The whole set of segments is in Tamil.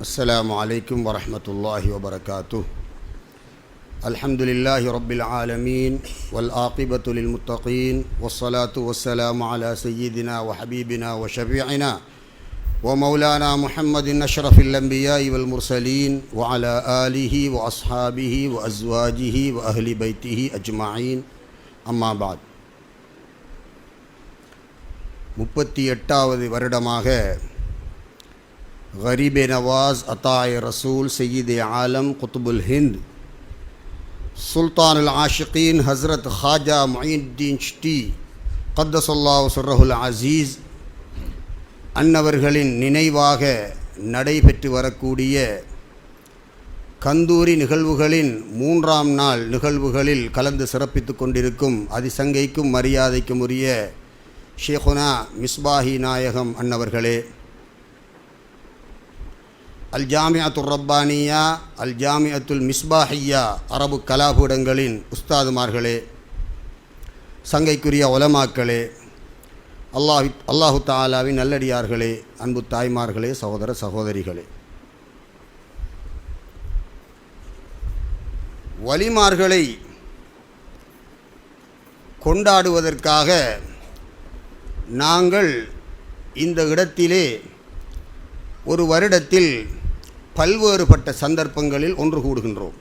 السلام عليكم ورحمة الله وبركاته الحمد لله رب العالمين والآقبة للمتقين والصلاة والسلام على سيدنا وحبيبنا وشفيعنا ومولانا محمد أشرف الأنبياء والمرسلين وعلى آله وأصحابه وأزواجه وأهل بيته أجمعين أما بعد முப்பத்தி எட்டாவது வருடமாக கரீபே நவாஸ் அத்தாய் ரசூல் சையீத் ஆலம் குத்துபுல் ஹிந்த் சுல்தான் அல் ஆஷிகீன் ஹஸ்ரத் ஹாஜா மொயின்தீன் ஷ்டி கத்தசல்லா சுர்ரஹுல் அசீஸ் அன்னவர்களின் நினைவாக நடைபெற்று வரக்கூடிய கந்தூரி நிகழ்வுகளின் மூன்றாம் நாள் நிகழ்வுகளில் கலந்து சிறப்பித்து கொண்டிருக்கும் அதிசங்கைக்கும் மரியாதைக்கும் உரிய ஷேகுனா மிஸ்பாஹி நாயகம் அன்னவர்களே அல் ஜாமியாத்துர் ரப்பானியா அல் ஜாமியத்துல் மிஸ்பாஹியா அரபு கலாபூடங்களின் உஸ்தாதுமார்களே சங்கைக்குரிய ஒலமாக்களே அல்லாஹ் அல்லாஹு தாலாவின் நல்லடியார்களே அன்பு தாய்மார்களே சகோதர சகோதரிகளே. வலிமார்களை கொண்டாடுவதற்காக நாங்கள் இந்த இடத்திலே ஒரு வருடத்தில் பல்வேறுபட்ட சந்தர்ப்பங்களில் ஒன்று கூடுகின்றோம்.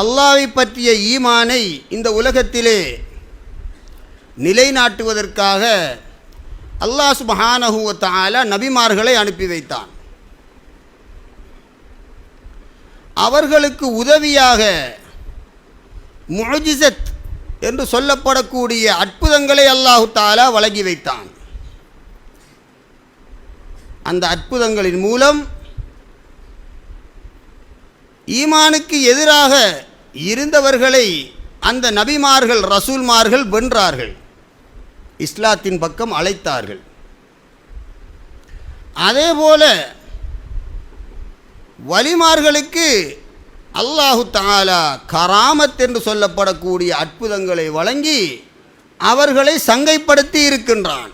அல்லாவை பற்றிய ஈமானை இந்த உலகத்திலே நிலைநாட்டுவதற்காக அல்லாஹ் சுபஹானஹுவத்தால நபிமார்களை அனுப்பி வைத்தான். அவர்களுக்கு உதவியாக முஜிசத் என்று சொல்லப்படக்கூடிய அற்புதங்களை அல்லாஹு தாலா வழங்கி வைத்தான். அந்த அற்புதங்களின் மூலம் ஈமானுக்கு எதிராக இருந்தவர்களை அந்த நபிமார்கள் ரசூல்மார்கள் வென்றார்கள். இஸ்லாத்தின் பக்கம் அழைத்தார்கள். அதேபோல வலிமார்களுக்கு அல்லாஹு தாலா கராமத் என்று சொல்லப்படக்கூடிய அற்புதங்களை வழங்கி அவர்களை சங்கைப்படுத்தி இருக்கின்றான்.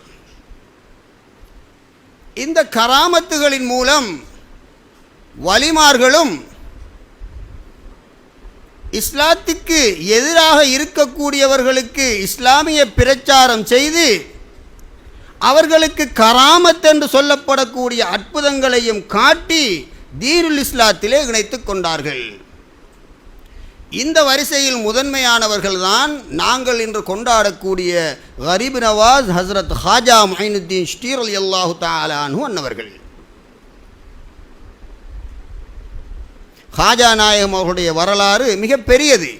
இந்த கராமத்துகளின் மூலம் வலிமார்களும் இஸ்லாத்துக்கு எதிராக இருக்கக்கூடியவர்களுக்கு இஸ்லாமிய பிரச்சாரம் செய்து அவர்களுக்கு கராமத் என்று சொல்லப்படக்கூடிய அற்புதங்களையும் காட்டி தீருல் இஸ்லாத்திலே இணைத்து கொண்டார்கள். இந்த வரிசையில் முதன்மையானவர்கள்தான் நாங்கள் இன்று கொண்டாடக்கூடிய கரீப் நவாஸ் ஹசரத் ஹாஜா மைனுத்தீன் ஸ்ரீர் அலி அல்லாஹு தாலானு அன்னவர்கள். ஹாஜா நாயகம் அவர்களுடைய வரலாறு மிக பெரியது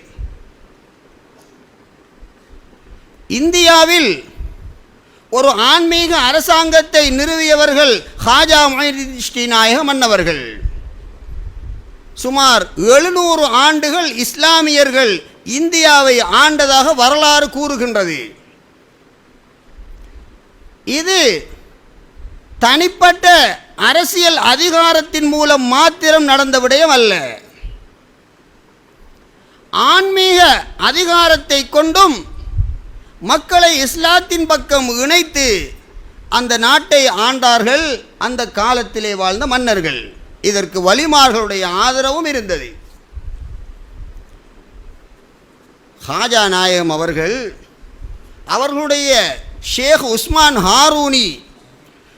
இந்தியாவில் ஒரு ஆன்மீக அரசாங்கத்தை நிறுவியவர்கள் ஹாஜா மைனுத்தீன் ஸ்ரீநாயகம் அன்னவர்கள். சுமார் எழுநூறு ஆண்டுகள் இஸ்லாமியர்கள் இந்தியாவை ஆண்டதாக வரலாறு கூறுகின்றது. இது தனிப்பட்ட அரசியல் அதிகாரத்தின் மூலம் மாத்திரம் நடந்த விடயம் அல்ல. ஆன்மீக அதிகாரத்தை கொண்டும் மக்களை இஸ்லாத்தின் பக்கம் இணைத்து அந்த நாட்டை ஆண்டார்கள் அந்த காலத்திலே வாழ்ந்த மன்னர்கள். இதற்கு வலிமார்களுடைய ஆதரவும் இருந்தது. ஹாஜா நாயகம் அவர்கள் அவர்களுடைய ஷேக் உஸ்மான் ஹாரூனி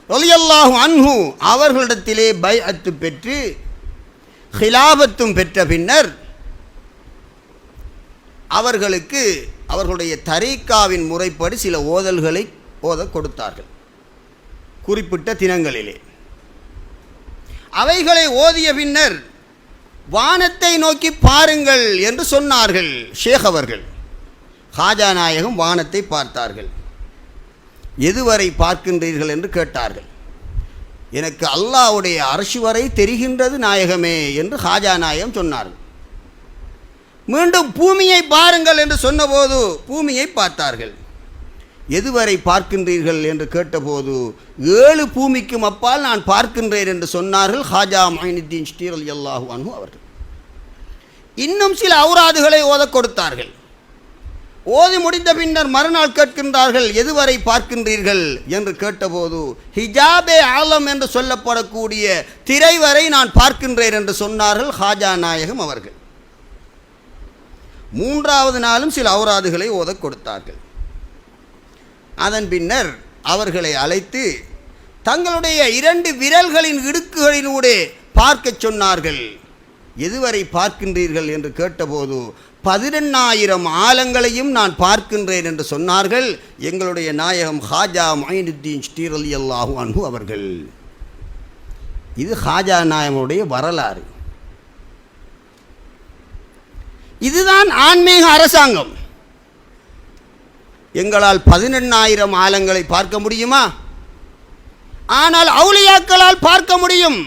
ஒலியல்லாஹு அன்ஹு அவர்களிடத்திலே பை அத்து பெற்று ஹிலாபத்தும் பெற்ற பின்னர் அவர்களுக்கு அவர்களுடைய தரீக்காவின் முறைப்படி சில ஓதல்களை ஓத கொடுத்தார்கள். குறிப்பிட்ட தினங்களிலே. அவைகளை ஓதிய பின்னர் வானத்தை நோக்கி பாருங்கள் என்று சொன்னார்கள் ஷேக் அவர்கள். ஹாஜா நாயகம் வானத்தை பார்த்தார்கள். எதுவரை பார்க்கின்றீர்கள் என்று கேட்டார்கள். எனக்கு அல்லாவுடைய அரசு வரை தெரிகின்றது நாயகமே என்று ஹாஜா நாயகம் சொன்னார்கள். மீண்டும் பூமியை பாருங்கள் என்று சொன்னபோது பூமியை பார்த்தார்கள். எதுவரை பார்க்கின்றீர்கள் என்று கேட்டபோது ஏழு பூமிக்கும் அப்பால் நான் பார்க்கின்றேன் என்று சொன்னார்கள் ஹாஜா மைனுத்தீன் ஸ்ரீர் அலி அல்லாஹு அனு அவர்கள். இன்னும் சில அவுராதுகளை ஓத கொடுத்தார்கள். ஓதி முடிந்த பின்னர் மறுநாள் கேட்கின்றார்கள் எதுவரை பார்க்கின்றீர்கள்? என்று கேட்டபோது ஹிஜாபே ஆலம் என்று சொல்லப்படக்கூடிய திரை வரை நான் பார்க்கின்றேன் என்று சொன்னார்கள் ஹாஜா நாயகம் அவர்கள். மூன்றாவது நாளும் சில அவராதுகளை ஓத கொடுத்தார்கள். அதன் பின்னர் அவர்களை அழைத்து தங்களுடைய இரண்டு விரல்களின் இடுக்குகளினூடே பார்க்கச் சொன்னார்கள். எதுவரை பார்க்கின்றீர்கள் என்று கேட்டபோது பதினெண்ணாயிரம் ஆலங்களையும் நான் பார்க்கின்றேன் என்று சொன்னார்கள். எங்களுடைய நாயகம் ஹாஜா மைனுத்தீன் ஸ்ரீர் அலி அல்லாஹு அன்பு அவர்கள். இது ஹாஜா நாயகனுடைய வரலாறு. இதுதான் ஆன்மீக அரசாங்கம். எங்களால் பதினெண்ணாயிரம் ஆலங்களை பார்க்க முடியுமா? ஆனால் அவுலியாக்களால் பார்க்க முடியும்.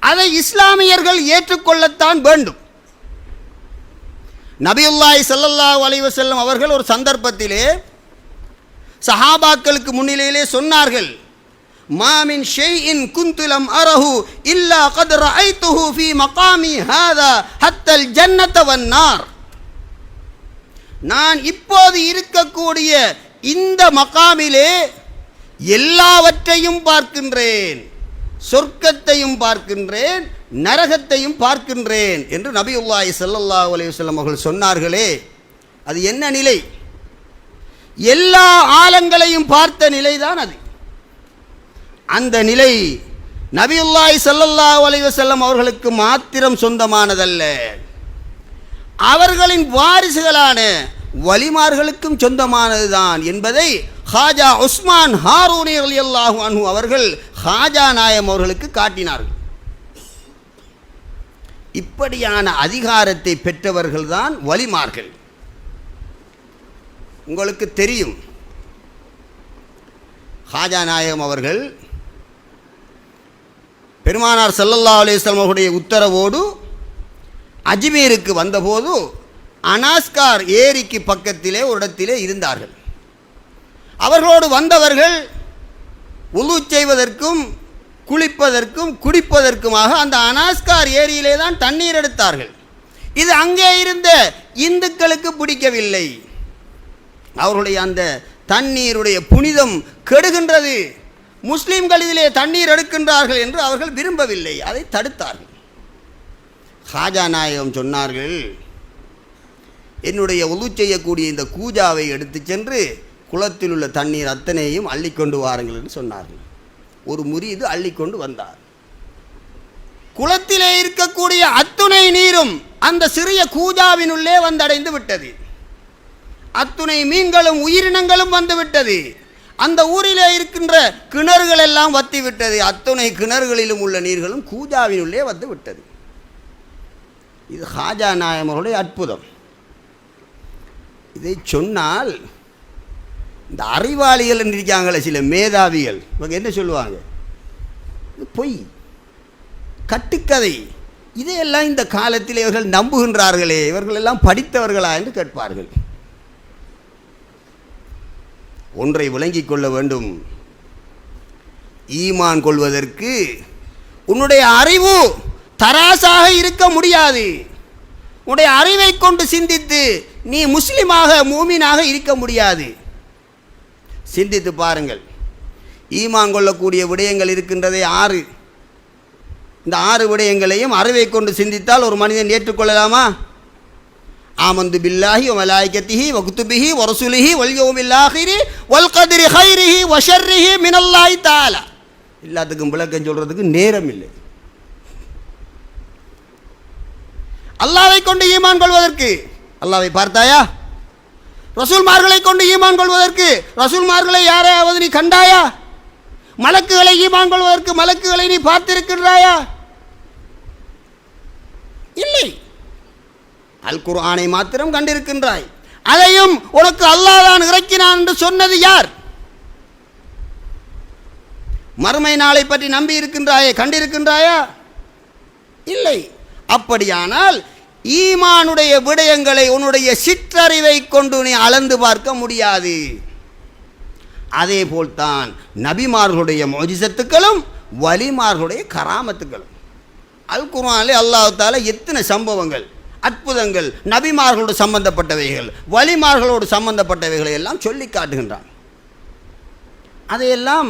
அதை இஸ்லாமியர்கள் ஏற்றுக்கொள்ளத்தான் வேண்டும். நபியுல்லாய் சல்லல்லா வலைவு செல்லும் அவர்கள் ஒரு சந்தர்ப்பத்திலே சஹாபாக்களுக்கு முன்னிலையிலே சொன்னார்கள் மாமின் ஷெய்இன் குந்துலம் அரஹு இல்லா கத் ரஐத்துஹு ஃபி மகாமி ஹாதா ஹத்தல் ஜன்னத்தவன் வன்னார் நான் இப்போது இருக்கக்கூடிய இந்த மகாமிலே எல்லாவற்றையும் பார்க்கின்றேன். சொர்க்கத்தையும் பார்க்கின்றேன் நரகத்தையும் பார்க்கின்றேன் என்று நபியுல்லாய் சல்லல்லா அலையுசல்லம் அவர்கள் சொன்னார்களே. அது என்ன நிலை? எல்லா ஆலங்களையும் பார்த்த நிலைதான் அது. அந்த நிலை நபியுல்லாய் சல்லல்லா அலைஹி அவர்களுக்கு மாத்திரம் சொந்தமானதல்ல. அவர்களின் வாரிசுகளான வலிமார்களுக்கும் சொந்தமானதுதான் என்பதை ஹாஜா உஸ்மான் ஹாரூனி ரலியல்லாஹு அனு அவர்கள் ஹாஜா நாயம் அவர்களுக்கு காட்டினார்கள். இப்படியான அதிகாரத்தை பெற்றவர்கள்தான் வலிமார்கள். உங்களுக்கு தெரியும் ஹாஜா நாயகம் அவர்கள் பெருமானார் சல்லல்லா அலைஹி அவர்களுடைய உத்தரவோடு அஜ்மீருக்கு வந்தபோது அனாஸ்கார் ஏரிக்கு பக்கத்திலே ஒரு இடத்திலே இருந்தார்கள். அவர்களோடு வந்தவர்கள் உலு செய்வதற்கும் குளிப்பதற்கும் குடிப்பதற்குமாக அந்த அனாஸ்கார் ஏரியிலே தான் தண்ணீர் எடுத்தார்கள். இது அங்கே இருந்த இந்துக்களுக்கு பிடிக்கவில்லை. அவருடைய அந்த தண்ணீருடைய புனிதம் கெடுகின்றது. முஸ்லீம்கள் இதிலே தண்ணீர் எடுக்கின்றார்கள் என்று அவர்கள் விரும்பவில்லை. அதை தடுத்தார்கள். ஹாஜா நாயகம் சொன்னார்கள் என்னுடைய உது செய்யக்கூடிய இந்த கூஜாவை எடுத்து சென்று குளத்தில் உள்ள தண்ணீர் அத்தனையும் அள்ளிக்கொண்டு வாருங்கள் என்று சொன்னார்கள். ஒரு முறியது அள்ளிக்கொண்டு வந்தார். குளத்திலே இருக்கக்கூடிய அத்துணை நீரும் அந்த சிறிய கூஜாவினுள்ளே வந்தடைந்து விட்டது. அத்துணை மீன்களும் உயிரினங்களும் வந்துவிட்டது அந்த ஊரிலே இருக்கின்ற கிணறுகள் எல்லாம் வத்தி விட்டது. அத்துணை கிணறுகளிலும் உள்ள நீர்களும் கூஜாவினுள்ளே வந்து விட்டது. இது ஹாஜா நாயமருடைய அற்புதம். இதை சொன்னால் இந்த அறிவாளிகள் என்று இருக்காங்களே சில மேதாவிகள் இவங்க என்ன சொல்லுவாங்க? இது பொய் கட்டுக்கதை. இதையெல்லாம் இந்த காலத்தில் இவர்கள் நம்புகின்றார்களே இவர்கள் எல்லாம் படித்தவர்களா என்று கேட்பார்கள். ஒன்றை விளங்கிக் கொள்ள வேண்டும். ஈமான் கொள்வதற்கு உன்னுடைய அறிவு தராசாக இருக்க முடியாது. உன்னுடைய அறிவை கொண்டு சிந்தித்து நீ முஸ்லிமாக மூமினாக இருக்க முடியாது. சிந்தித்து பாருங்கள். ஈமான் கொள்ளக்கூடிய விடயங்கள் இருக்கின்றதே ஆறு. இந்த ஆறு விடயங்களையும் அறிவை கொண்டு சிந்தித்தால் ஒரு மனிதன் ஏற்றுக்கொள்ளலாமா? ஆமந்து பில்லாஹி வமலாய்கத்திஹி வகுத்துபிஹி ஒரசுலிஹி ஒல்யோமில்லாஹிரி ஒல்கதிரி ஹைரிஹி வஷர்ரிஹி மினல்லாய் தாலா எல்லாத்துக்கும் விளக்கம் சொல்கிறதுக்கு நேரம் இல்லை. அல்லாவை கொண்டு ஈமான் கொள்வதற்கு. அல்லாவை பார்த்தாயா? ரசூல்மார்களை கொண்டு ஈமான் கொள்வதற்கு. ரசூல்மார்களை யாரையாவது நீ கண்டாயா? மலக்குகளை ஈமான் கொள்வதற்கு மலக்குகளை நீ பார்த்திருக்கின்றாயா? இல்லை. அல் குர்ஆனை மாத்திரம் கண்டிருக்கின்றாய். அதையும் உனக்கு அல்லாஹ் தான் இறக்கினான் என்று சொன்னது யார்? மறுமை நாளை பற்றி நம்பி இருக்கின்றாயே கண்டிருக்கின்றாயா? இல்லை. அப்படியானால் ஈமானுடைய விடயங்களை உன்னுடைய சிற்றறிவை கொண்டு நீ அளந்து பார்க்க முடியாது. அதே போல்தான் நபிமார்களுடைய மோஜிசத்துக்களும் வலிமார்களுடைய கராமத்துக்களும். அல் குர்ஆனிலே அல்லாஹால எத்தனை சம்பவங்கள் அற்புதங்கள் நபிமார்களோடு சம்பந்தப்பட்டவைகள் வலிமார்களோடு சம்பந்தப்பட்டவைகளை எல்லாம் சொல்லி காட்டுகின்றான். அதையெல்லாம்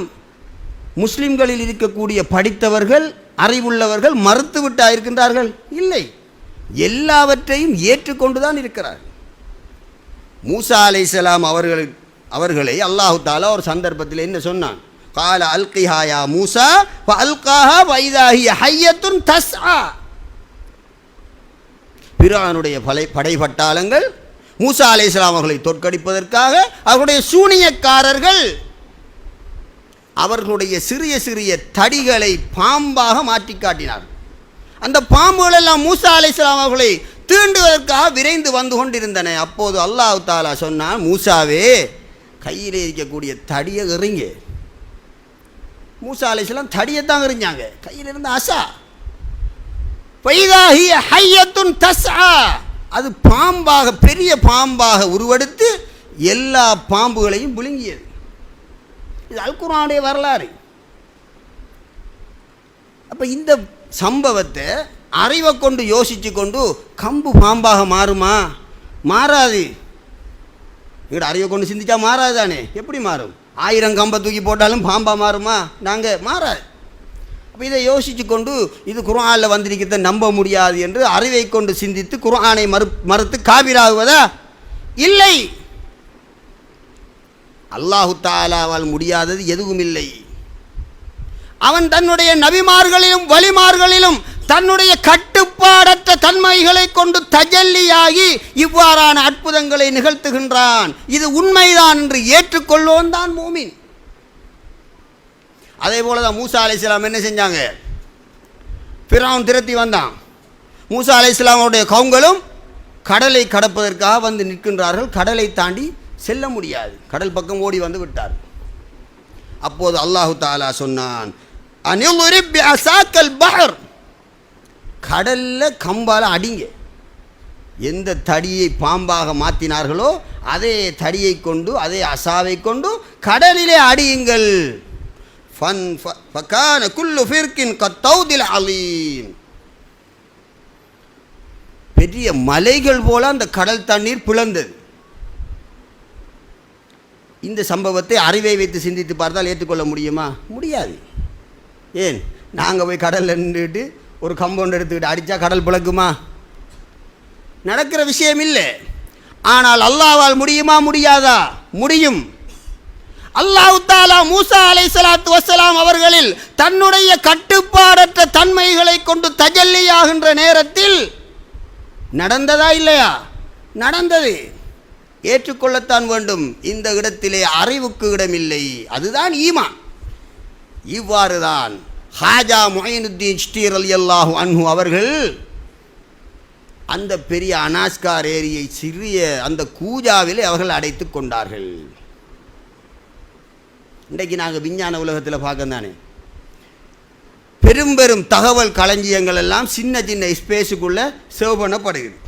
முஸ்லிம்களில் இருக்கக்கூடிய படித்தவர்கள் அறிவுள்ளவர்கள் மறுத்துவிட்டா இருக்கின்றார்கள் இல்லை. எல்லாவற்றையும் ஏற்றுக்கொண்டு தான் இருக்கிறார் மூசா அலைஹிஸ்ஸலாம் அவர்கள் அவர்களை அல்லாஹு தாலா ஒரு சந்தர்ப்பத்தில் என்ன சொன்னான்? கால அல்கிஹாயா மூசா அல்காஹா வைதாகிய ஹையத்துன் தஸ்ஆ. பிரானுடைய படை படைபட்டாளங்கள் மூசா அலைஹிஸ்ஸலாம் அவர்களை தோற்கடிப்பதற்காக அவருடைய சூனியக்காரர்கள் அவர்களுடைய சிறிய சிறிய தடிகளை பாம்பாக மாற்றி காட்டினார். அந்த பாம்புகளெல்லாம் மூசா அலைஹிஸ்ஸலாம் அவர்களை தீண்டுவதற்காக விரைந்து வந்து கொண்டிருந்தன. அப்போது அல்லாஹ் தாலா சொன்னான் மூசாவே கையில் இருக்கக்கூடிய தடியை எறிங்க. மூசா அலைஹிஸ்ஸலாம் தடியை தான் எறிஞ்சாங்க. கையில் இருந்த அசா. பைதாகிய ஹையத்துன் தஸ்ஆ. அது பாம்பாக பெரிய பாம்பாக உருவெடுத்து எல்லா பாம்புகளையும் விழுங்கியது இது அல்குரானுடைய வரலாறு. அப்போ இந்த சம்பவத்தை அறிவை கொண்டு யோசித்து கொண்டு கம்பு பாம்பாக மாறுமா? மாறாது. எங்களோட அறிவை கொண்டு சிந்திச்சா மாறாது தானே எப்படி மாறும்? ஆயிரம் கம்பை தூக்கி போட்டாலும் பாம்பாக மாறுமா? நாங்கள் மாறாது. அப்போ இதை யோசித்து கொண்டு இது குரானில் வந்திருக்கிறத நம்ப முடியாது என்று அறிவை கொண்டு சிந்தித்து குரானை மறு மறுத்து காவிராகுவதா இல்லை. அல்லாஹு தாலாவால் முடியாதது எதுவும் இல்லை அவன் தன்னுடைய நபிமார்களிலும் வலிமார்களிலும் தன்னுடைய கட்டுப்பாடற்ற தன்மைகளை கொண்டு தஜல்லியாகி இவ்வாறான அற்புதங்களை நிகழ்த்துகின்றான். இது உண்மைதான் என்று ஏற்றுக்கொள்வோன் தான் மூமின். அதே போல தான் மூசா இஸ்லாம் என்ன செஞ்சாங்க? பிறவன் திரட்டி வந்தான். மூசா அலைஹிஸ்ஸலாமுடைய கவுங்களும் கடலை கடப்பதற்காக வந்து நிற்கின்றார்கள். கடலை தாண்டி செல்ல முடியாது. கடல் பக்கம் ஓடி வந்து விட்டார். அப்போது அல்லாஹு தாலா சொன்னான் அனில் அசாக்கல் பஹர். கடலில் கம்பால் அடிங்க. எந்த தடியை பாம்பாக மாற்றினார்களோ அதே தடியை கொண்டு அதே அசாவை கொண்டு கடலிலே அடியுங்கள். ஃபன் ஃப- குல்லு ஃபிர்கின் கத்தௌதில் அலீம். பெரிய மலைகள் போல அந்த கடல் தண்ணீர் பிளந்தது. இந்த சம்பவத்தை அறிவை வைத்து சிந்தித்து பார்த்தால் ஏற்றுக்கொள்ள முடியுமா? முடியாது. ஏன்? நாங்கள் போய் கடலில் நின்றுட்டு ஒரு கம்பவுண்ட் எடுத்துக்கிட்டு அடித்தா கடல் பிளக்குமா? நடக்கிற விஷயம் இல்லை. ஆனால் அல்லாவால் முடியுமா முடியாதா? முடியும். அல்லாஹ் தாலா மூசா சலாத்து வசலாம் அவர்களில் தன்னுடைய கட்டுப்பாடற்ற தன்மைகளை கொண்டு தஜல்லியாகின்ற நேரத்தில் நடந்ததா இல்லையா? நடந்தது. ஏற்றுக்கொள்ளத்தான் வேண்டும். இந்த இடத்திலே அறிவுக்கு இடமில்லை. அதுதான் ஈமான். இவ்வாறு தான் ஹாஜா மொயினுத்தீன் ஸ்ரீர் அலி அல்லாஹு அன்ஹு அவர்கள் அந்த பெரிய அனாஸ்கார் ஏரியை சிறிய அந்த கூஜாவிலே அவர்கள் அடைத்து கொண்டார்கள். இன்றைக்கு நாங்கள் விஞ்ஞான உலகத்தில் பார்க்க தானே. பெரும் பெரும் தகவல் களஞ்சியங்கள் எல்லாம் சின்ன சின்ன ஸ்பேஸுக்குள்ளே சேவ் பண்ணப்படுகிறது.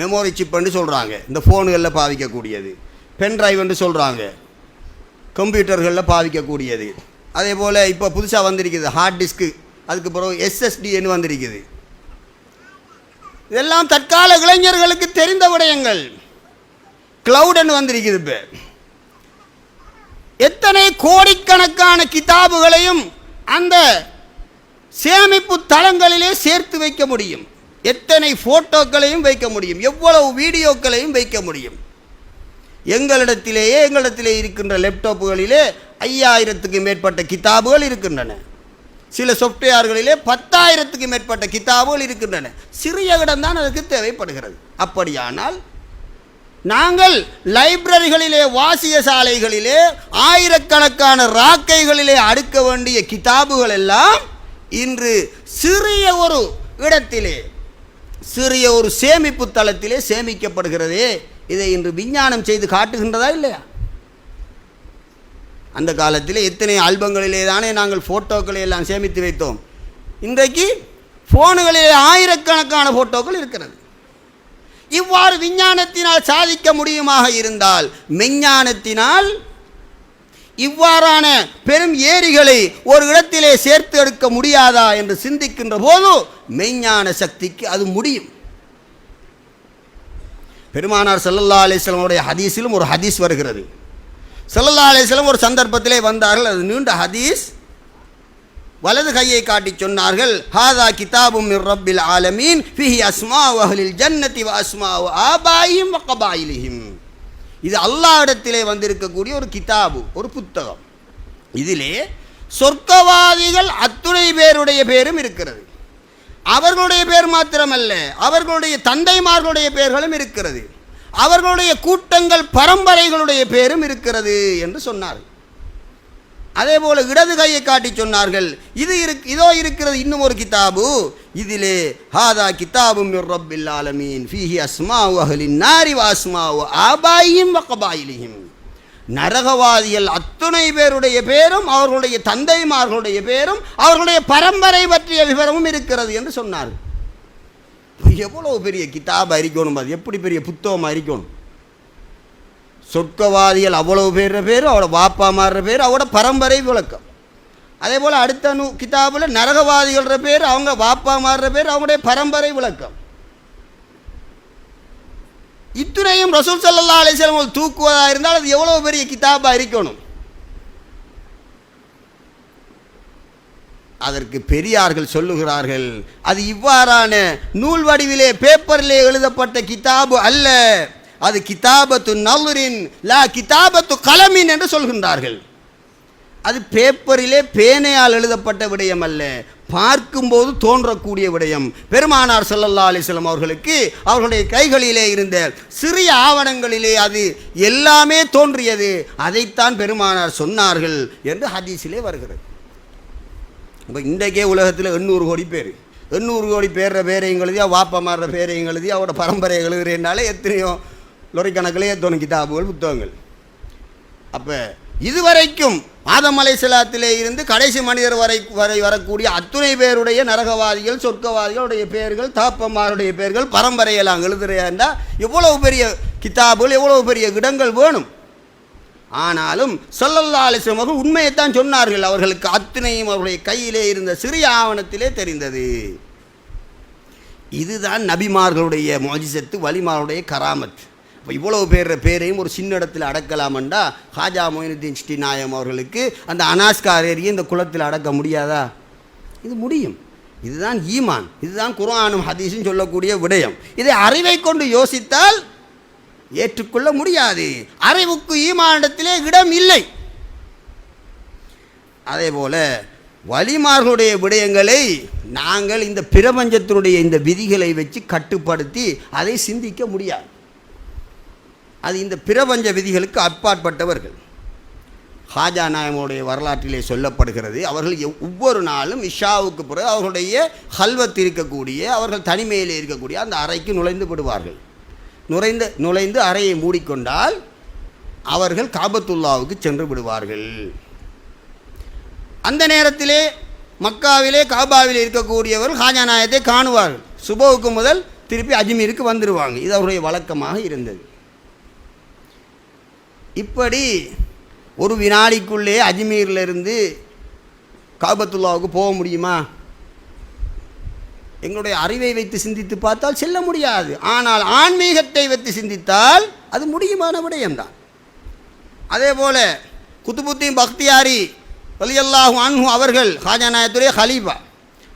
மெமோரி சிப்புன்னு சொல்கிறாங்க இந்த ஃபோனுகளில் பாதிக்கக்கூடியது பென்ட்ரைவ்னு சொல்கிறாங்க கம்ப்யூட்டர்களில் பாதிக்கக்கூடியது அதே போல் இப்போ புதுசாக வந்திருக்குது ஹார்ட் டிஸ்க்கு அதுக்கு பிறகு எஸ்எஸ்டின்னு வந்திருக்குது. இதெல்லாம் தற்கால இளைஞர்களுக்கு தெரிந்த விடயங்கள். கிளவுடுன்னு வந்திருக்குது இப்போ. எத்தனை கோடிக்கணக்கான கிதாபுகளையும் அந்த சேமிப்பு தளங்களிலே சேர்த்து வைக்க முடியும். எத்தனை ஃபோட்டோக்களையும் வைக்க முடியும்? எவ்வளவு வீடியோக்களையும் வைக்க முடியும்? எங்களிடத்திலேயே எங்களிடத்திலே இருக்கின்ற லேப்டாப்புகளிலே ஐயாயிரத்துக்கு மேற்பட்ட கிதாபுகள் இருக்கின்றன. சில சாஃப்ட்வேர்களிலே பத்தாயிரத்துக்கு மேற்பட்ட கிதாபுகள் இருக்கின்றன. சிறிய இடம்தான் அதுக்கு தேவைப்படுகிறது. அப்படியானால் நாங்கள் லைப்ரரிகளிலே வாசிய சாலைகளிலே ஆயிரக்கணக்கான ராக்கைகளிலே அடுக்க வேண்டிய கிதாபுகள் எல்லாம் இன்று சிறிய ஒரு இடத்திலே சிறிய ஒரு சேமிப்பு தளத்திலே சேமிக்கப்படுகிறதே. இதை இன்று விஞ்ஞானம் செய்து காட்டுகின்றதா இல்லையா? அந்த காலத்தில் எத்தனை ஆல்பங்களிலே தானே நாங்கள் ஃபோட்டோக்களை எல்லாம் சேமித்து வைத்தோம். இன்றைக்கு ஃபோனுகளிலே ஆயிரக்கணக்கான ஃபோட்டோக்கள் இருக்கிறது. இவ்வாறு விஞ்ஞானத்தினால் சாதிக்க முடியுமாக இருந்தால் மெஞ்ஞானத்தினால் இவ்வாறான பெரும் ஏரிகளை ஒரு இடத்திலே சேர்த்து எடுக்க முடியாதா என்று சிந்திக்கின்ற போது மெய்ஞான சக்திக்கு அது முடியும். பெருமானார் செல்லல்லா அலிஸ்லமுடைய ஹதீஸிலும் ஒரு ஹதீஸ் வருகிறது. செல்லல்லா அலிஸ்லம் ஒரு சந்தர்ப்பத்திலே வந்தார்கள் அது நீண்ட ஹதீஸ். வலது கையை காட்டி சொன்னார்கள் ஹாதா கிதாபும் ரப்பில் ஆலமீன் ஃபிஹி அஸ்மாஉ ஜன்னதி வ அஸ்மாஉ ஆபாயிஹிம் இது இது அல்லாஹ்விடத்திலே வந்திருக்கக்கூடிய ஒரு கிதாபு ஒரு புத்தகம். இதிலே சொர்க்கவாதிகள் அத்துணை பேருடைய பேரும் இருக்கிறது. அவர்களுடைய பேர் மாத்திரமல்ல அவர்களுடைய தந்தைமார்களுடைய பெயர்களும் இருக்கிறது. அவர்களுடைய கூட்டங்கள் பரம்பரைகளுடைய பேரும் இருக்கிறது என்று சொன்னார்கள். அதே போல இடது கையை காட்டி சொன்னார்கள். இது இரு இதோ இருக்கிறது இன்னும் ஒரு கிதாபு. இதிலே ஹாதா கிதாபும் ரப்பில் ஆலமீன் ஃபீஹி அஸ்மா அஹலின் நாரி வாஸ்மா ஆபாயும் வக்கபாயிலியும் நரகவாதிகள் அத்துணை பேருடைய பேரும் அவர்களுடைய தந்தைமார்களுடைய பேரும் அவர்களுடைய பரம்பரை பற்றிய விவரமும் இருக்கிறது என்று சொன்னார்கள் எவ்வளவு பெரிய கிதாப் அறிக்கணும் அது எப்படி பெரிய புத்தகம் அறிக்கணும் சொர்க்கவாதிகள் அவ்வளவு பேர் பேர் அவரோட வாப்பா மாறுற பேர் அவரோட பரம்பரை விளக்கம் அதே போல் அடுத்த நூ கிதாபில் நரகவாதிகள்ற பேர் அவங்க வாப்பா மாறுற பேர் அவங்களுடைய பரம்பரை விளக்கம். இத்துணையும் ரசூல் சல்லா அலிஸ்லாம் தூக்குவதாக இருந்தால் அது எவ்வளோ பெரிய கிதாபாக இருக்கணும்? அதற்கு பெரியார்கள் சொல்லுகிறார்கள் அது இவ்வாறான நூல் வடிவிலே பேப்பரிலே எழுதப்பட்ட கிதாபு அல்ல. அது கிதாபத்து நல்லூரின் லா கிதாபத்து கலமின் என்று சொல்கின்றார்கள். அது பேப்பரிலே பேனையால் எழுதப்பட்ட விடயம் அல்ல பார்க்கும்போது தோன்றக்கூடிய விடயம். பெருமானார் ஸல்லல்லாஹு அலைஹி அவர்களுக்கு அவர்களுடைய கைகளிலே இருந்த சிறிய ஆவணங்களிலே அது எல்லாமே தோன்றியது. அதைத்தான் பெருமானார் சொன்னார்கள் என்று ஹதீஸிலே வருகிறது. இப்போ இன்றைக்கே உலகத்தில் எண்ணூறு கோடி பேர். எண்ணூறு கோடி பேர்ற பேரையும் எழுதி வாப்பா மாறுற பேரையும் எழுதி அவரோட பரம்பரை எழுதுறேன்னாலே எத்தனையோ லொரிக்கணக்கிலே எத்தனை கிதாபுகள் புத்தகங்கள். அப்போ இதுவரைக்கும் ஆதம் அலைசலாத்திலே இருந்து கடைசி மனிதர் வரை வரை வரக்கூடிய அத்துணை பேருடைய நரகவாதிகள் சொர்க்கவாதிகளுடைய பெயர்கள் தாப்பமாருடைய பெயர்கள் பரம்பரையெல்லாம் எழுதுறையாண்டா எவ்வளவு பெரிய கித்தாபுகள் எவ்வளவு பெரிய இடங்கள் வேணும்? ஆனாலும் சொல்லல்லா அலிஸ்லம் உண்மையைத்தான் சொன்னார்கள். அவர்களுக்கு அத்துணையும் அவருடைய கையிலே இருந்த சிறிய ஆவணத்திலே தெரிந்தது. இதுதான் நபிமார்களுடைய மோஜிசத்து வலிமாருடைய கராமத். இப்போ இவ்வளவு பேர் பேரையும் ஒரு சின்ன இடத்தில் அடக்கலாமண்டா ஹாஜா மொயினுddin சிட்டி நாயம் அவர்களுக்கு அந்த அனாஸ்கார் ஏரியை இந்த குளத்தில் அடக்க முடியாதா? இது முடியும். இதுதான் ஈமான். இதுதான் குர்ஆனும் ஹதீஸும் சொல்லக்கூடிய விடயம். இதை அறிவை கொண்டு யோசித்தால் ஏற்றுக்கொள்ள முடியாது. அறிவுக்கு ஈமானிடத்திலே இடம் இல்லை. அதே போல வலிமார்களுடைய விடயங்களை நாங்கள் இந்த பிரபஞ்சத்தினுடைய இந்த விதிகளை வச்சு கட்டுப்படுத்தி அதை சிந்திக்க முடியாது. அது இந்த பிரபஞ்ச விதிகளுக்கு அப்பாற்பட்டவர்கள். ஹாஜா நாயமுடைய வரலாற்றிலே சொல்லப்படுகிறது அவர்கள் எவ்- ஒவ்வொரு நாளும் இஷாவுக்கு பிறகு அவர்களுடைய ஹல்வத் இருக்கக்கூடிய அவர்கள் தனிமையில் இருக்கக்கூடிய அந்த அறைக்கு நுழைந்து விடுவார்கள். நுழைந்து நுழைந்து அறையை மூடிக்கொண்டால் அவர்கள் காபத்துல்லாவுக்கு சென்று விடுவார்கள். அந்த நேரத்திலே மக்காவிலே காபாவில் இருக்கக்கூடியவர்கள் ஹாஜா நாயத்தை காணுவார்கள். சுபோவுக்கு முதல் திருப்பி அஜ்மீருக்கு வந்துடுவாங்க இது அவருடைய வழக்கமாக இருந்தது. இப்படி ஒரு வினாடிக்குள்ளே அஜ்மீர்லேருந்து காபத்துல்லாவுக்கு போக முடியுமா? எங்களுடைய அறிவை வைத்து சிந்தித்து பார்த்தால் செல்ல முடியாது. ஆனால் ஆன்மீகத்தை வைத்து சிந்தித்தால் அது முடியுமான விடயம்தான். அதே போல் குத்துபுத்தீன் பக்தியாரி வலியல்லாஹு அன்ஹு அவர்கள் ஹாஜா நாயத்துடைய ஹலீஃபா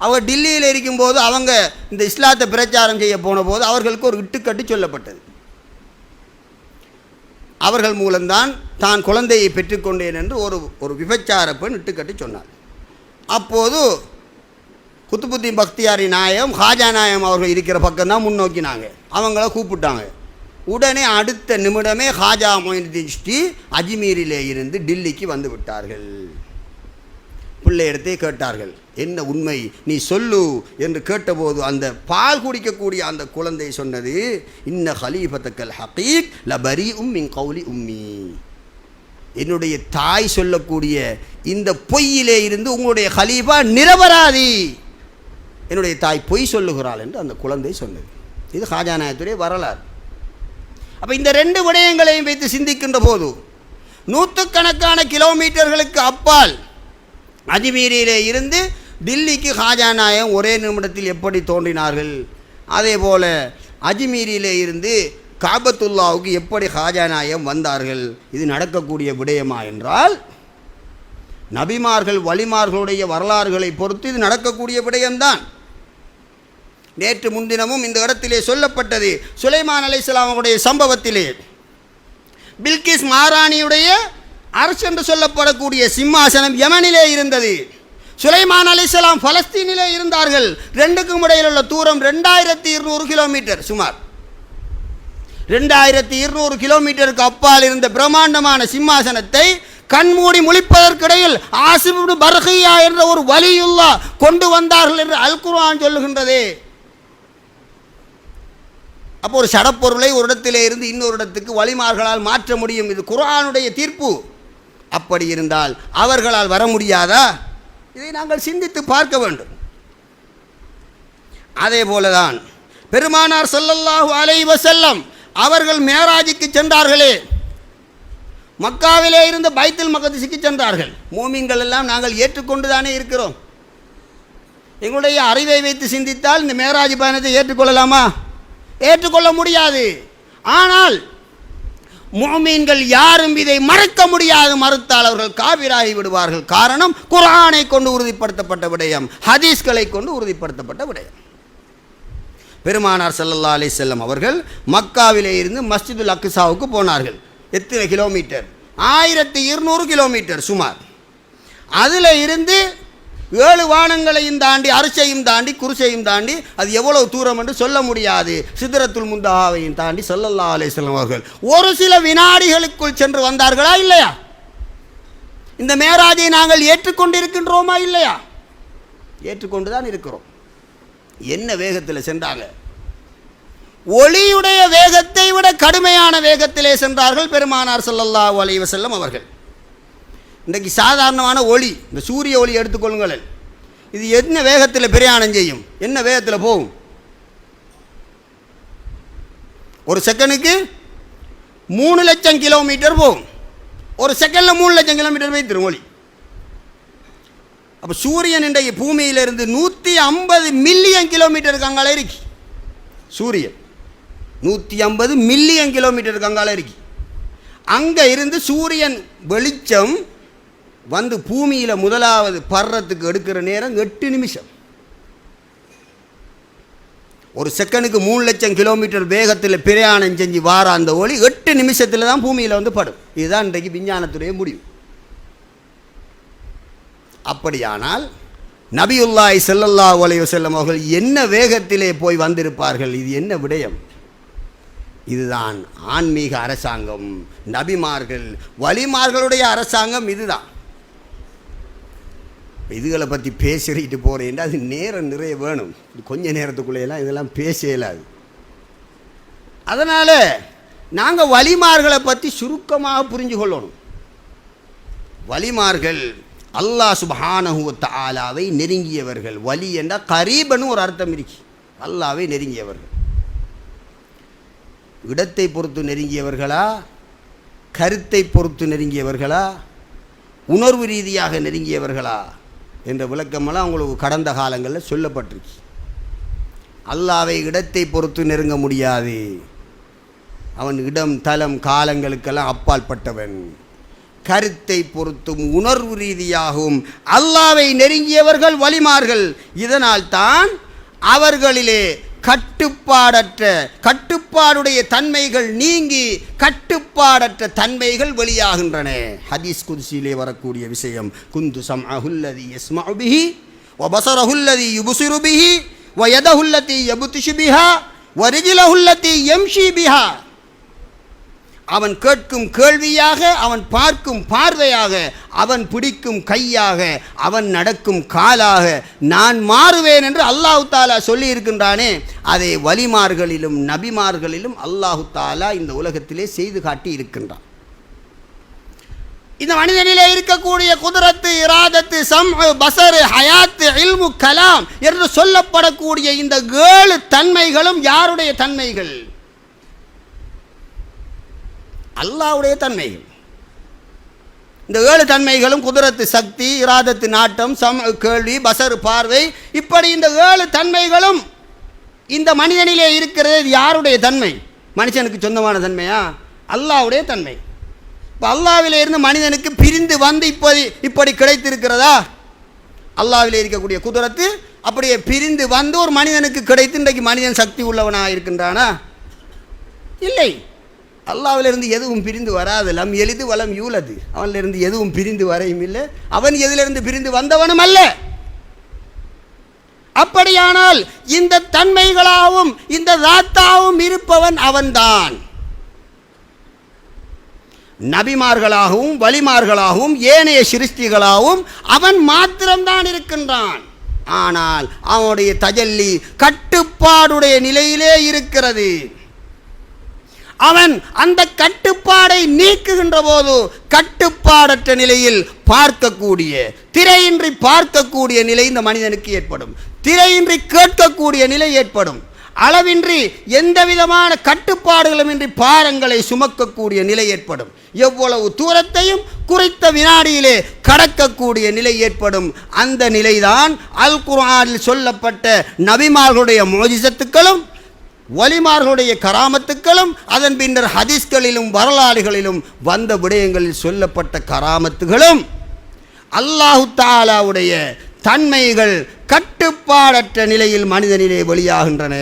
அவர் டில்லியில் இருக்கும்போது அவங்க இந்த இஸ்லாத்தை பிரச்சாரம் செய்ய போன போது அவர்களுக்கு ஒரு இட்டுக்கட்டு சொல்லப்பட்டது. அவர்கள் மூலம்தான் தான் குழந்தையை பெற்றுக்கொண்டேன் என்று ஒரு ஒரு விபச்சார பெண் இட்டுக்கட்டு சொன்னார். அப்போது குத்துபுத்தீன் பக்தியாரி நாயம் ஹாஜா நாயம் அவர்கள் இருக்கிற பக்கம்தான் முன்னோக்கினாங்க. அவங்கள கூப்பிட்டாங்க. உடனே அடுத்த நிமிடமே ஹாஜா மொயினுddin ஸ்ரீ அஜ்மீரிலே இருந்து டில்லிக்கு வந்து விட்டார்கள். பிள்ளையிடத்தை கேட்டார்கள். என்ன உண்மை? நீ சொல்லு என்று கேட்டபோது அந்த பால் குடிக்கக்கூடிய அந்த குழந்தை சொன்னது இன்ன ஹலீஃபத்தக்கல் ஹகீக் லபரி உம்மின் கௌலி உம்மி. என்னுடைய தாய் சொல்லக்கூடிய இந்த பொய்யிலே இருந்து உங்களுடைய ஹலீஃபா நிரபராதி. என்னுடைய தாய் பொய் சொல்லுகிறாள் என்று அந்த குழந்தை சொன்னது. இது ஹாஜாநாயத்துடைய வரலாறு. அப்போ இந்த ரெண்டு விடயங்களையும் வைத்து சிந்திக்கின்ற போது நூற்றுக்கணக்கான கிலோமீட்டர்களுக்கு அப்பால் அஜ்மீரிலே இருந்து டில்லிக்கு ஹாஜாநாயகம் ஒரே நிமிடத்தில் எப்படி தோன்றினார்கள்? அதே போல் அஜ்மீரிலே இருந்து காபத்துல்லாவுக்கு எப்படி ஹாஜாநாயகம் வந்தார்கள்? இது நடக்கக்கூடிய விடயமா என்றால் நபிமார்கள் வலிமார்களுடைய வரலாறுகளை பொறுத்து இது நடக்கக்கூடிய விடயம்தான். நேற்று முன்தினமும் இந்த இடத்திலே சொல்லப்பட்டது சுலைமான் அலைஹிஸ்ஸலாமுடைய சம்பவத்திலே. பில்கிஸ் மாராணியுடைய அரசு என்று சொல்லப்படக்கூடிய சிம்மாசனம் யமனிலே இருந்தது. சுலைமான் அலிசலாம் பலஸ்தீனிலே இருந்தார்கள். ரெண்டுக்கும் இடையில் உள்ள தூரம் ரெண்டாயிரத்தி இருநூறு கிலோமீட்டர் சுமார். ரெண்டாயிரத்தி இருநூறு கிலோமீட்டருக்கு அப்பால் இருந்த பிரம்மாண்டமான சிம்மாசனத்தை கண்மூடி முழிப்பதற்கிடையில் ஆசிபு பர்ஹியா என்ற ஒரு வலியுல்லா கொண்டு வந்தார்கள் என்று அல் குர்ஆன் சொல்லுகின்றதே. அப்போ ஒரு சடப்பொருளை ஒரு இடத்திலே இருந்து இன்னொரு இடத்துக்கு வழிமார்களால் மாற்ற முடியும். இது குர்ஆனுடைய தீர்ப்பு. அப்படி இருந்தால் அவர்களால் வர முடியாதா? இதை நாங்கள் சிந்தித்து பார்க்க வேண்டும். அதே போலதான் பெருமானார் சொல்லல்லாஹு அலைவ செல்லம் அவர்கள் மேராஜிக்கு சென்றார்களே. மக்காவிலே இருந்த பைத்தில் மகதிசுக்கு சென்றார்கள். மூமின்கள் எல்லாம் நாங்கள் ஏற்றுக்கொண்டு தானே இருக்கிறோம். எங்களுடைய அறிவை வைத்து சிந்தித்தால் இந்த மேராஜ் பயணத்தை ஏற்றுக்கொள்ளலாமா? ஏற்றுக்கொள்ள முடியாது. ஆனால் மோமீன்கள் யாரும் இதை மறக்க முடியாது மறுத்தால் அவர்கள் காவிராகி விடுவார்கள். காரணம் குர்ஆனை கொண்டு உறுதிப்படுத்தப்பட்ட விடயம் ஹதீஸ்களை கொண்டு உறுதிப்படுத்தப்பட்ட விடயம். பெருமானார் சல்லல்லா அலி செல்லம் அவர்கள் மக்காவிலே இருந்து மஸ்ஜிதுல் அக்குசாவுக்கு போனார்கள். எத்தனை கிலோமீட்டர்? ஆயிரத்தி இருநூறு கிலோமீட்டர் சுமார். அதில் இருந்து ஏழு வானங்களையும் தாண்டி அரிசையும் தாண்டி குருசையும் தாண்டி அது எவ்வளவு தூரம் என்று சொல்ல முடியாது. சிதறத்துல் முந்தாவையும் தாண்டி சொல்லல்லா அலைஹி அவர்கள். ஒரு சில வினாடிகளுக்குள் சென்று வந்தார்களா இல்லையா? இந்த மேராஜை நாங்கள் ஏற்றுக்கொண்டிருக்கின்றோமா இல்லையா? ஏற்றுக்கொண்டு தான் இருக்கிறோம். என்ன வேகத்தில் சென்றாங்க? ஒளியுடைய வேகத்தை விட கடுமையான வேகத்திலே சென்றார்கள் பெருமானார் சொல்லல்லா அலைவசல்லம் அவர்கள். இன்றைக்கு சாதாரணமான ஒளி இந்த சூரிய ஒளி எடுத்துக்கொள்ளுங்களேன் இது என்ன வேகத்தில் பிரயாணம் செய்யும்? என்ன வேகத்தில் போகும்? ஒரு செகண்டுக்கு மூணு லட்சம் கிலோமீட்டர் போகும். ஒரு செகண்டில் மூணு லட்சம் கிலோமீட்டர் போய் ஒளி. அப்போ சூரியன் இன்றைய பூமியிலிருந்து நூற்றி ஐம்பது மில்லியன் கிலோமீட்டருக்கு அங்கால இருக்கு. சூரியன் நூற்றி ஐம்பது மில்லியன் கிலோமீட்டருக்கு அங்கால இருக்கு. அங்கே இருந்து சூரியன் வெளிச்சம் வந்து பூமியில் முதலாவது படுறதுக்கு எடுக்கிற நேரம் எட்டு நிமிஷம். ஒரு செகண்டுக்கு மூணு லட்சம் கிலோமீட்டர் வேகத்தில் பிரயாணம் செஞ்சு வார அந்த ஒளி எட்டு நிமிஷத்தில் தான் பூமியில் வந்து படும். இதுதான் இன்றைக்கு விஞ்ஞானத்துடைய முடிவு. அப்படியானால் நபியுல்லாய் செல்லல்லா அலைஹி வஸல்லம் அவர்கள் என்ன வேகத்திலே போய் வந்திருப்பார்கள்? இது என்ன விடயம்? இதுதான் ஆன்மீக அரசாங்கம். நபிமார்கள் வலிமார்களுடைய அரசாங்கம் இதுதான். இதுகளை பற்றி பேசிக்கிட்டு போகிறேன் அது நேரம் நிறைய வேணும். கொஞ்ச நேரத்துக்குள்ளேயெல்லாம் இதெல்லாம் பேச இயலாது. அதனால் நாங்கள் வலிமார்களை பற்றி சுருக்கமாக புரிஞ்சு கொள்ளணும். வலிமார்கள் அல்லாஹ் சுபஹானஹு ஆலாவை நெருங்கியவர்கள். வலி என்றால் கரீபன்னு ஒரு அர்த்தம் இருக்கு. அல்லாவை நெருங்கியவர்கள். இடத்தை பொறுத்து நெருங்கியவர்களா? கருத்தை பொறுத்து நெருங்கியவர்களா? உணர்வு ரீதியாக நெருங்கியவர்களா? என்ற விளக்கமெல்லாம் உங்களுக்கு கடந்த காலங்களில் சொல்லப்பட்டிருக்கு. அல்லாவை இடத்தை பொறுத்து நெருங்க முடியாது. அவன் இடம் தலம் காலங்களுக்கெல்லாம் அப்பாற்பட்டவன். கருத்தை பொறுத்தும் உணர்வு ரீதியாகவும் அல்லாவை நெருங்கியவர்கள் வலிமார்கள். இதனால் தான் அவர்களிலே கட்டுப்பாடற்ற கட்டுப்பாடுடைய தன்மைகள் நீங்கி கட்டுப்பாடற்ற தன்மைகள் வெளியாகின்றன. ஹதீஸ் குதிசிலே வரக்கூடிய விஷயம் குந்து சம் அஹுல்லதி எஸ்மாபிஹி ஒபசரஹுல்லதி யுபுசுருபிஹி வயதஹுல்லதி யபுதிஷு பிஹா வரிஜிலஹுல்லதி பிஹா. அவன் கேட்கும் கேள்வியாக அவன் பார்க்கும் பார்வையாக அவன் பிடிக்கும் கையாக அவன் நடக்கும் காலாக நான் மாறுவேன் என்று அல்லாஹு தாலா சொல்லி இருக்கின்றானே அதை வலிமார்களிலும் நபிமார்களிலும் அல்லாஹு தாலா இந்த உலகத்திலே செய்து காட்டி இருக்கின்றான். இந்த மனிதனிலே இருக்கக்கூடிய குதிரத்து இராதத்து சம் பசரு ஹயாத்து இல்மு கலாம் என்று சொல்லப்படக்கூடிய இந்த ஏழு தன்மைகளும் யாருடைய தன்மைகள்? அல்லாவுடைய தன்மைகள். இந்த ஏழு தன்மைகளும் குதிரத்து சக்தி இராதத்து நாட்டம் சம கேள்வி பசர் பார்வை இப்படி இந்த ஏழு தன்மைகளும் இந்த மனிதனிலே இருக்கிறது. இது யாருடைய தன்மை? மனுஷனுக்கு சொந்தமான தன்மையா? அல்லாஹ்வுடைய தன்மை. இப்போ அல்லாவிலே இருந்து மனிதனுக்கு பிரிந்து வந்து இப்போது இப்படி கிடைத்திருக்கிறதா? அல்லாவிலே இருக்கக்கூடிய குதிரத்து அப்படியே பிரிந்து வந்து ஒரு மனிதனுக்கு கிடைத்து இன்றைக்கு மனிதன் சக்தி உள்ளவனாக இருக்கின்றானா இல்லை. அல்லாவிலிருந்து எதுவும் பிரிந்து வராது. லம் எளிது வளம் யூலது. அவனிலிருந்து எதுவும் பிரிந்து வரையும் இல்லை. அவன் எதிலிருந்து பிரிந்து வந்தவனும் அல்ல. அப்படியானால் இந்த தன்மைகளாகவும் இந்த தாத்தாவும் இருப்பவன் அவன்தான். நபிமார்களாகவும் வலிமார்களாகவும் ஏனைய சிருஷ்டிகளாகவும் அவன் மாத்திரம்தான் இருக்கின்றான். ஆனால் அவனுடைய தஜல்லி கட்டுப்பாடுடைய நிலையிலே இருக்கிறது. அவன் அந்த கட்டுப்பாடை நீக்குகின்ற போது கட்டுப்பாடற்ற நிலையில் பார்க்கக்கூடிய திரையின்றி பார்க்கக்கூடிய நிலை இந்த மனிதனுக்கு ஏற்படும். திரையின்றி கேட்கக்கூடிய நிலை ஏற்படும். அளவின்றி எந்த விதமான கட்டுப்பாடுகளும் இன்றி பாரங்களை சுமக்கக்கூடிய நிலை ஏற்படும். எவ்வளவு தூரத்தையும் குறித்த வினாடியிலே கடக்கக்கூடிய நிலை ஏற்படும். அந்த நிலைதான் அல் குர்ஆனில் சொல்லப்பட்ட நபிமார்களுடைய மோஜிசத்துக்களும் வலிமார்களுடைய கராமத்துக்களும் அதன் பின்னர் ஹதீஸ்களிலும் வரலாறுகளிலும் வந்த விடயங்களில் சொல்லப்பட்ட கராமத்துகளும் அல்லாஹு தாலாவுடைய தன்மைகள் கட்டுப்பாடற்ற நிலையில் மனிதனிலே வெளியாகின்றன.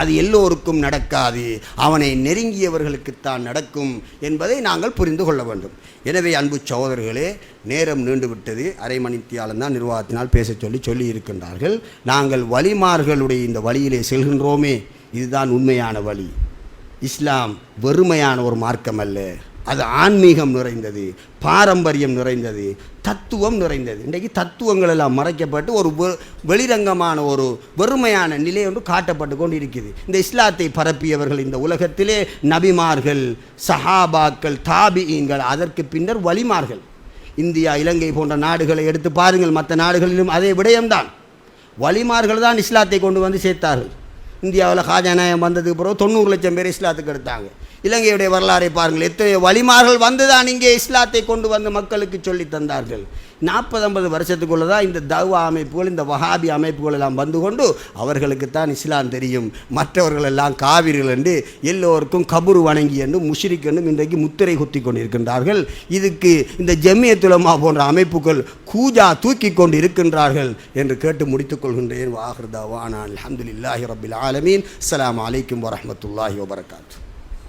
அது எல்லோருக்கும் நடக்காது. அவனை நெருங்கியவர்களுக்குத்தான் நடக்கும் என்பதை நாங்கள் புரிந்து கொள்ள வேண்டும். எனவே அன்பு சகோதரர்களே நேரம் நீண்டு விட்டது அரை மணித்தியாலம் தான் நிர்வாகத்தினால் பேசச் சொல்லி சொல்லி இருக்கின்றார்கள் நாங்கள் வழிமார்களுடைய இந்த வழியிலே செல்கின்றோமே. இதுதான் உண்மையான வழி. இஸ்லாம் வெறுமையான ஒரு மார்க்கம் அல்ல அது ஆன்மீகம் நிறைந்தது பாரம்பரியம் நிறைந்தது தத்துவம் நிறைந்தது. இன்றைக்கு தத்துவங்கள் எல்லாம் மறைக்கப்பட்டு ஒரு வெளிரங்கமான ஒரு வெறுமையான நிலை ஒன்று காட்டப்பட்டு கொண்டு இருக்குது இந்த இஸ்லாத்தை பரப்பியவர்கள் இந்த உலகத்திலே நபிமார்கள் சஹாபாக்கள் தாபியீன்கள் அதற்கு பின்னர் வலிமார்கள். இந்தியா இலங்கை போன்ற நாடுகளை எடுத்து பாருங்கள் மற்ற நாடுகளிலும் அதே விடயம்தான். வலிமார்கள் தான் இஸ்லாத்தை கொண்டு வந்து சேர்த்தார்கள். இந்தியாவில் காஜாநாயம் வந்ததுக்கு பிறகு தொண்ணூறு லட்சம் பேர் இஸ்லாத்துக்கு எடுத்தாங்க. இலங்கையுடைய வரலாறை பாருங்கள். எத்தனை வலிமார்கள் வந்து தான் இங்கே இஸ்லாத்தை கொண்டு வந்து மக்களுக்கு சொல்லி தந்தார்கள். நாற்பது ஐம்பது வருஷத்துக்குள்ளே தான் இந்த தவா அமைப்புகள் இந்த வஹாபி அமைப்புகள் எல்லாம் வந்து கொண்டு அவர்களுக்குத்தான் இஸ்லாம் தெரியும். மற்றவர்கள் எல்லாம் காவிரிகள் என்று எல்லோருக்கும் கபுரு வணங்கி என்று முஷ்ரிக் என்றும் இன்றைக்கு முத்திரை குத்தி கொண்டிருக்கின்றார்கள். இதுக்கு இந்த ஜம்மியத்துலமா போன்ற அமைப்புகள் கூஜா தூக்கி கொண்டு இருக்கின்றார்கள் என்று கேட்டு முடித்துக்கொள்கின்றேன் கொள்கின்றேன். வாஹிருதா வானான் அலமதுல்லாஹி ரபில் ஆலமீன். அஸ்லாம் அலைக்கும் வரமத்துல்லாஹி வபரகாத்து.